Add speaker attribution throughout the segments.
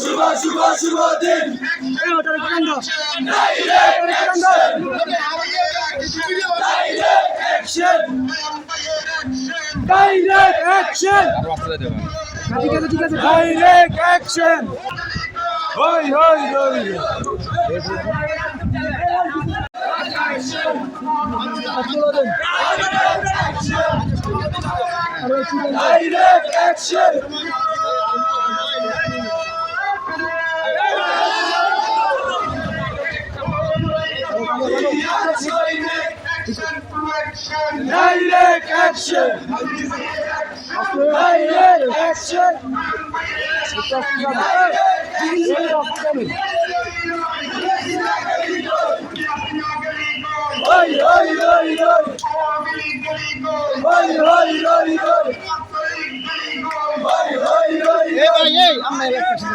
Speaker 1: শুভ শুভ শুভ দিন
Speaker 2: direct action ঠিক আছে ঠিক আছে ডাইরেক্ট অ্যাকশন হই হই হই
Speaker 1: direct action Direct action! Direct action! Oy, oy, oy, oy! Oy, oy, oy,
Speaker 2: oy! চাই এই আমরা এক
Speaker 3: পাশে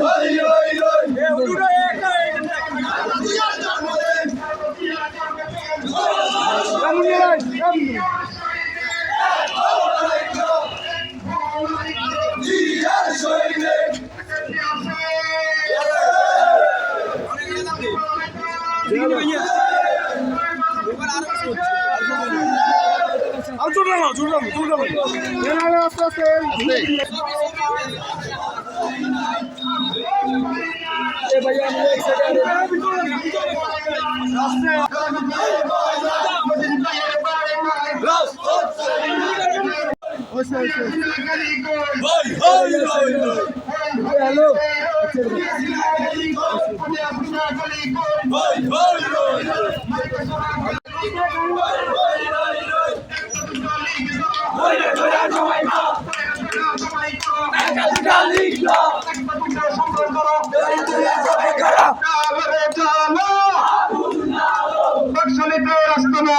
Speaker 3: যাই చూడను చూడను చూడను నేను వస్తా भैया हेलो भाई भाई भाई রাস্তা না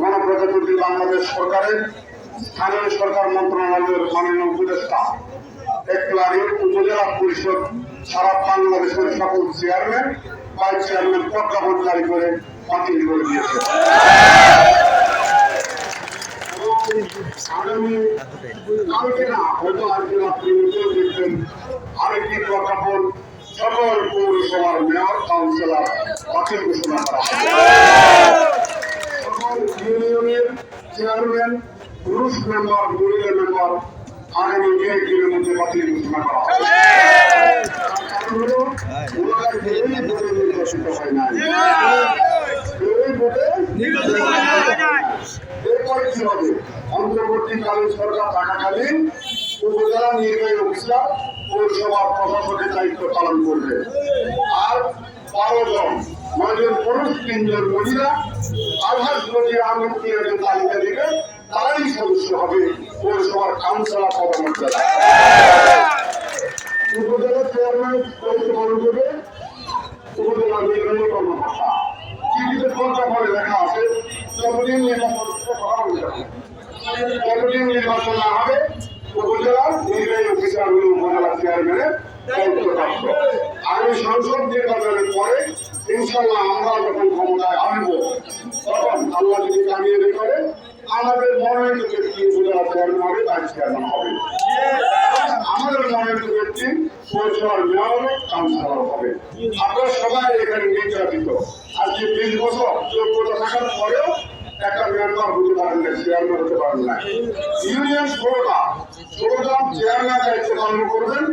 Speaker 3: গণপ্রজাতন্ত্রী বাংলাদেশ সরকারের স্থানীয় সরকার মন্ত্রণালয়ের মাননীয় উপদেষ্টা একলারি উপজেলা পরিষদ সারা বাংলাদেশের সকল চেয়ারম্যান ভাইস চেয়ারম্যান প্রজ্ঞাপন জারি করে বাতিল করে দিয়েছে। আগামী না হয়তো আজকে রাত্রি মধ্যে দেখবেন আরেকটি প্রজ্ঞাপন সকল পৌরসভার মেয়র কাউন্সিলর বাতিল ঘোষণা ইউনিয়নের চেয়ারম্যান পুরুষ মেম্বার মহিলা মেম্বার আগামী এক দিনের মধ্যে বাতিল করা কারণ হলো, ওনারা নির্বাচিত হয় নাই। কেউই ভোটে এরপরে কি হবে? অন্তর্বর্তীকালীন সরকার থাকাকালীন উপজেলা নির্বাহী অফিসার পৌরসভার প্রশাসকের দায়িত্ব পালন করবে। আর বারো জন নয়জন পুরুষ তিনজন মহিলা আধার যদি আহমেদ তিনজন তালিকা দিবে তারাই সদস্য হবে পৌরসভার কাউন্সিলর উপজেলা চেয়ারম্যান দায়িত্ব পালন করবে উপজেলা নির্বাহী কর্মকর্তা। চিঠিতে প্রজ্ঞাপনে লেখা আছে, যতদিন নির্বাচন যতদিন নির্বাচন না হবে, উপজেলার নির্বাহী অফিসার হল উপজেলা চেয়ারম্যানের দায়িত্বপ্রাপ্ত আগামী সংসদ নির্বাচনের পরে ইনশাল্লাহ আমরা যখন ক্ষমতায় আসব, তখন আল্লাহ যদি কামিয়ে করে আমাদের মনোনীত ব্যক্তি উপজেলা চেয়ারম্যান হবে তার চেয়ারম্যান হবে।
Speaker 4: আমাদের মনে ব্যক্তি পৌরসভার মেয়র কাউন্সিলর হবে। আপনারা সবাই এখানে নির্যাতিত। আজকে বিশ বছর যোগ্যতা থাকার পরেও একটা মেম্বার হতে পারেন না চেয়ারম্যান হতে পারেন না। ইউনিয়ন ষোলোটা ষোলোটা চেয়ারম্যান দায়িত্ব পালন করবেন।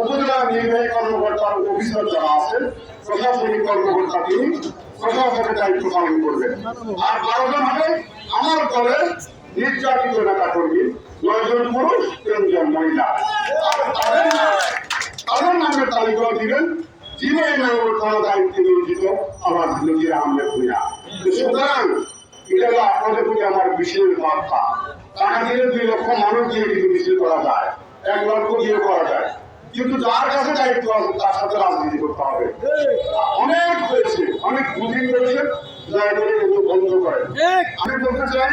Speaker 4: উপজেলা নির্বাহী কর্মকর্তার অফিসার যারা আছেন, প্রশাসনিক কর্মকর্তা তিনি প্রশাসনের দায়িত্ব পালন করবেন। আর বারোজন হবে আমার দলের নির্যাতিত নেতা কর্মী নয়জন পুরুষ তিনজন মহিলা। তাদের নাম- তালিকা দিবেন যিনি এই নামের কোনো নিয়োজিত আমার নজির আহমেদ ভূঁইয়া সুতরাং এটা হলো আপনাদের প্রতি আমার বিশেষ বার্তা টাকা দিলে দুই লক্ষ মানুষ দিয়ে কিন্তু মিছিল করা যায় এক লক্ষ দিয়ে করা যায়। কিন্তু যার কাছে দায়িত্ব আছে তার সাথে রাজনীতি করতে হবে। অনেক হয়েছে অনেক বুঝিং দয়া করে এগুলো বন্ধ করেন। আমি বলতে চাই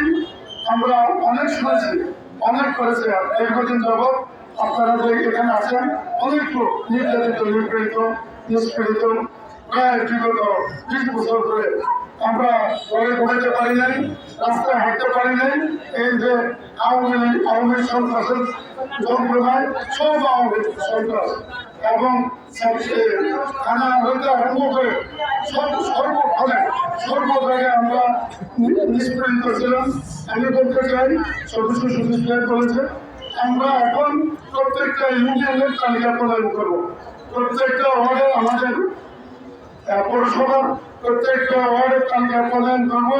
Speaker 4: আমরা অনেক শুনেছি, অনেক করেছে। দীর্ঘদিন যাবৎ আপনারা যে এখানে আছেন, অনেক লোক নির্যাতিত, নিপীড়িত, নিষ্পীড়িত, প্রায় বিগত বিশ বছর ধরে আমরা ঘরে ঘুমাতে পারি নাই, রাস্তায় হাঁটতে পারি নাই। এই যে আওয়ামী লীগ, আওয়ামী সন্ত্রাসের যন্ত্রণায় সব আওয়ামী সন্ত্রাস এবং থানা হইতে আরম্ভ করে সব সর্বক্ষণে সর্ব জায়গায় আমরা নি- ছিলাম আমি বলতে চাই সদস্য সদস্য বলেছে আমরা এখন প্রত্যেকটা ইউনিয়নের তালিকা প্রদান করব। প্রত্যেকটা ওয়ার্ডে আমাদের পৌরসভার প্রত্যেকটা ওয়ার্ডের তালিকা প্রদান করব।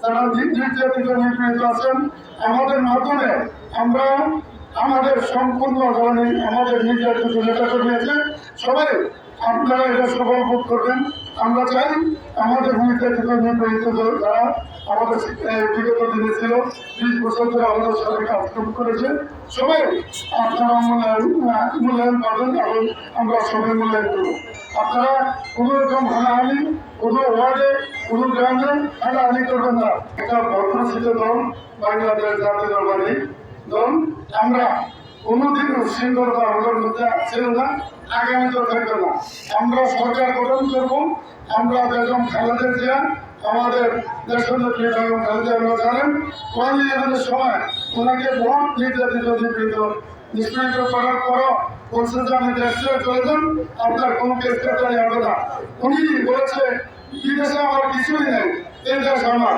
Speaker 4: তারা নির্যাতিত, নিপীড়িত আছেন, আমাদের মাধ্যমে আমরা আমাদের সম্পূর্ণ ধরনের আমাদের নির্যাতিত নেতা কর্মী আছে সবাই আপনারা এটা সফল করবেন। আমরা চাই আমাদের নির্যাতিত নিপীড়িত যারা আমাদের বিগত দিনে ছিল, বিশ বছর ধরে আমাদের সাথে কাজ করেছে, সবাই আপনারা মূল্যায়ন পাবেন এবং আমরা সবাই মূল্যায়ন করব। আপনারা কোনো রকম হানাহানি, কোনো ওয়ার্ডে কোনো গ্রামে হানাহানি করবেন না। এটা বর্তমানিত দল, বাংলাদেশ জাতীয় দল, আমরা কোনোদিন উচ্ছৃঙ্খলতা আমাদের মধ্যে ছিল না আগামীতেও থাকবে না। আমরা সরকার গঠন করব, আমরা বেগম খালেদা জিয়া, আমাদের দেশের নেত্রী বেগম খালেদা জিয়া জানেন নির্বাচনের সময় ওনাকে ভোট নির্যাতিত নিপীড়িত নিষ্পীড়িত করার পরও বলছে যে আমি দেশ ছেড়ে চলে যান, আপনার কোনো কেস কাটাই হবে না। উনি বলেছে বিদেশে আমার কিছুই নেই, এই দেশ আমার।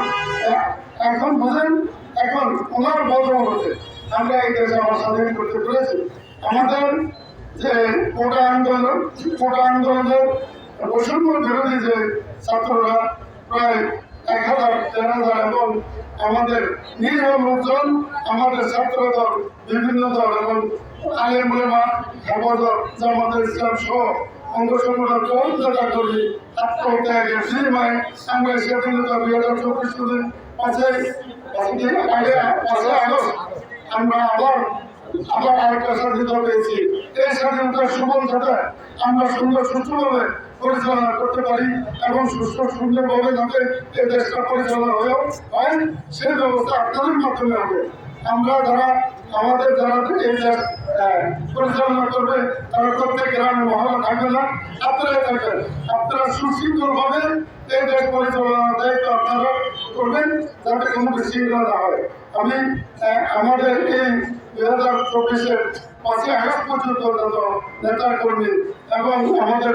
Speaker 4: এখন বুঝেন, এখন ওনার বদমতে আমরা এই দেশে স্বাধীন করতে পেরেছি। আমাদের যে কোটা আন্দোলন, কোটা আন্দোলনের বৈষম্য বিরোধী যে ছাত্ররা প্রায় এক হাজার, দেড় হাজার এবং আমাদের নিরীহ লোকজন, আমাদের ছাত্র দল বিভিন্ন দল এবং আলেম উলেমা হেফাজত জামাতের ইসলাম সহ অঙ্গ সংগঠন সিনেমায় আমরা স্বাধীনতা দুই হাজার চব্বিশ সালে পাঁচই আগস্ট আমরা আবার আবার আরেকটা স্বাধীনতা পেয়েছি এই স্বাধীনতার সুবল সাথে আমরা সুন্দর সুষ্ঠুভাবে পরিচালনা করতে পারি এবং সুস্থ সুন্দরভাবে যাতে এই দেশটা পরিচালনা হয়েও হয়, সেই ব্যবস্থা আপনাদের মাধ্যমে হবে। আমরা যারা, আমাদের যারা এই দেশ পরিচালনা করবে, তারা প্রত্যেক গ্রামে মহল্লা থাকবে না। আপনারাই থাকবেন। আপনারা সুশৃঙ্খলভাবে এই দেশ পরিচালনার দায়িত্ব আপনারা করবেন যাতে কোনো বিশৃঙ্খলা না হয়। আমি আমাদের এই দুই হাজার চব্বিশের পাঁচই আগস্ট পর্যন্ত যত নেতা কর্মী এবং আমাদের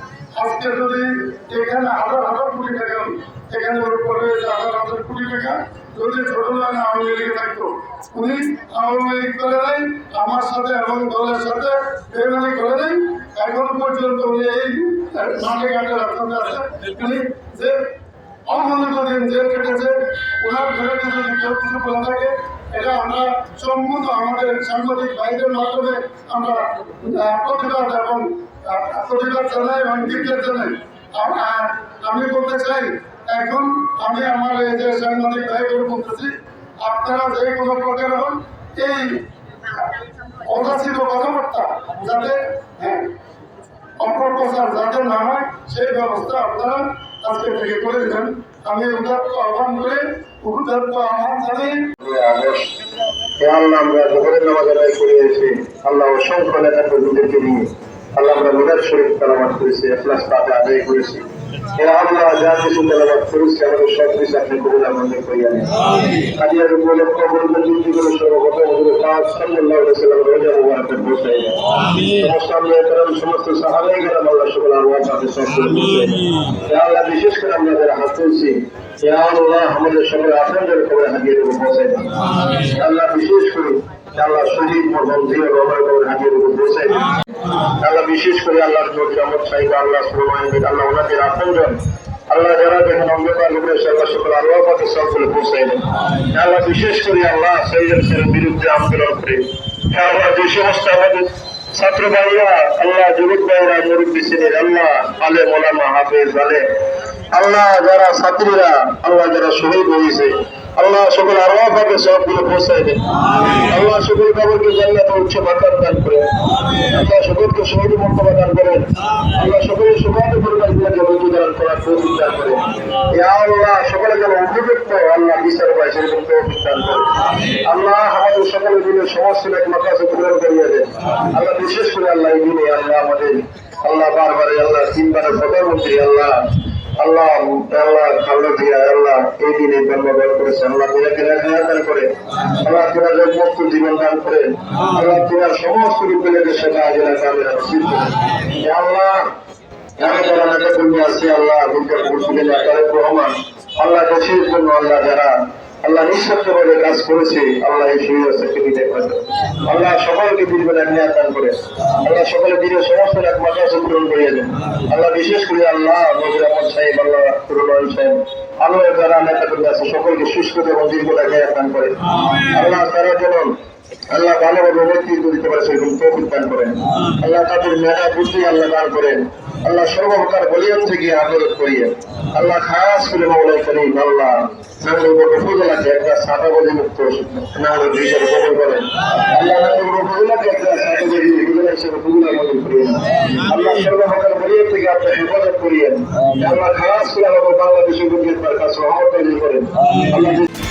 Speaker 4: আজকে যদি এখানে হাজার হাজার কোটি টাকা, এখানে উপরে হাজার হাজার কোটি টাকা, যদি ছোটবেলা আওয়ামী লীগে থাকতো উনি আওয়ামী লীগ করে নাই আমার সাথে এবং দলের সাথে বেমানি করে নাই এখন পর্যন্ত উনি এই মাঠে ঘাটে রাস্তাতে আছে। উনি যে কিছু এটা আমরা আমাদের সাংবাদিক আমরা এবং এবং আমি বলতে চাই, এখন আমি আমার এই যে সাংবাদিক ভাইদের বলতেছি, আপনারা যে কোনো প্রকার হন, এই অযাচিত কথাবার্তা যাতে হ্যাঁ অপপ্রচার যাতে না হয়, সেই ব্যবস্থা আপনারা আজকে থেকে করে দেন আমি উদাত্ত আহ্বান করে উদাত্ত আহ্বান জানাই
Speaker 5: আল্লাহ আমরা জোহরের নামাজ আদায় করে এসে আল্লাহ অসংখ্য নেতা কর্মীদেরকে নিয়ে, আল্লাহ আমরা মিনার শরীফ তালাবাদ করেছি, এখলাস তাতে আদায় করেছি। আল্লাহ যা কিছু তালাবাদ করেছি আমাদের সব কিছু আপনি কবুল আমাদের করিয়া নেন কাজিয়ার উপলক্ষ বলবেন যুক্তি করে সর্বগত মধুর কাজ আলাইহি সাল্লাম রোজা হাত তুলছি আমাদের সকল আপনাদের খবরে হাজিয়ে পৌঁছাই আল্লাহ বিশেষ করে আল্লাহ শহীদ মরহম রবার করে হাজিয়ে দেবো আল্লাহ বিশেষ করে আল্লাহর জোর চমৎ সাহিব আল্লাহ সুরমাইন্দিন আল্লাহ ওনাদের আপনজন। আল্লাহ যারা দেখেন অন্ধকার লোকের আল্লাহ সকল আল্লাহ পাকে সবগুলো পৌঁছাই দেন আল্লাহ, বিশেষ করে আল্লাহ সৈয়দের বিরুদ্ধে আন্দোলন করে। আল্লাহ, যে সমস্ত আমাদের ছাত্র ভাইরা, আল্লাহ যুবক ভাইরা, মুরব্বী শ্রেণির আল্লাহ, আলে মোলামা হাফেজ আলে। আল্লাহ যারা ছাত্রীরা, আল্লাহ যারা শহীদ হয়েছে আল্লাহ সকল আল্লাহ পাকে সবগুলো পৌঁছাই দেন। আল্লাহ সকল কাবরকে জান্নাত ও উচ্চ মাকাম দান করে আল্লাহ সকলকে শহীদ মর্তবা দান করেন। আল্লাহ সকলের সুখান্ত পরিবারগুলোকে বন্ধু দান করার তৌফিক দান করে ইয়া আল্লাহ সকলে যেন উপযুক্ত আল্লাহ বিচার পায় সেরকম তৌফিক দান করে আল্লাহ আমাদের সকলের দিনের সমস্ত এক মাকাসে পূরণ করিয়ে দেন। আল্লাহ বিশেষ করে আল্লাহ এই দিনে আল্লাহ আমাদের আল্লাহ বারবারে আল্লাহ তিনবারের প্রধানমন্ত্রী আল্লাহ আল্লাহ আল্লাহ আল্লাহ দিয়া আল্লাহ, এই দিনে জন্মগ্রহণ করেছে আল্লাহ তিনাকে রেখায় দান করে, আল্লাহ তিনার মুক্ত জীবন দেশের জন্য আল্লাহ যারা আল্লাহ নিঃস্বার্থভাবে কাজ করেছে, আল্লাহ এই পাবে আল্লাহ সকলকে এক নিয়াত দান করে। আল্লাহ সকলে দীর্ঘ সমস্ত এক মাদ্রাসা পূরণ করিয়ে দেন। আল্লাহ বিশেষ করে আল্লাহ নজর আহমদ সাহেব, আল্লাহ রুমান সাহেব, আল্লাহ যারা নেতা করে আছে, সকলকে সুস্থ এবং দীর্ঘ এক দান করে। আল্লাহ তারা যেন আল্লাহ ভালোভাবে নেতৃত্ব দিতে পারে, সেরকম তৌফিক দান করেন। আল্লাহ তাদের মেধা, বুদ্ধি আল্লাহ দান করেন। আল্লাহ সর্বপ্রকার বলিয়ান থেকে আদরত করিয়ে, আল্লাহ খাস করে আল্লাহ আল্লাহ আল্লাহ আল্লাহ খাস করে আমাদের বাংলাদেশের আল্লাহ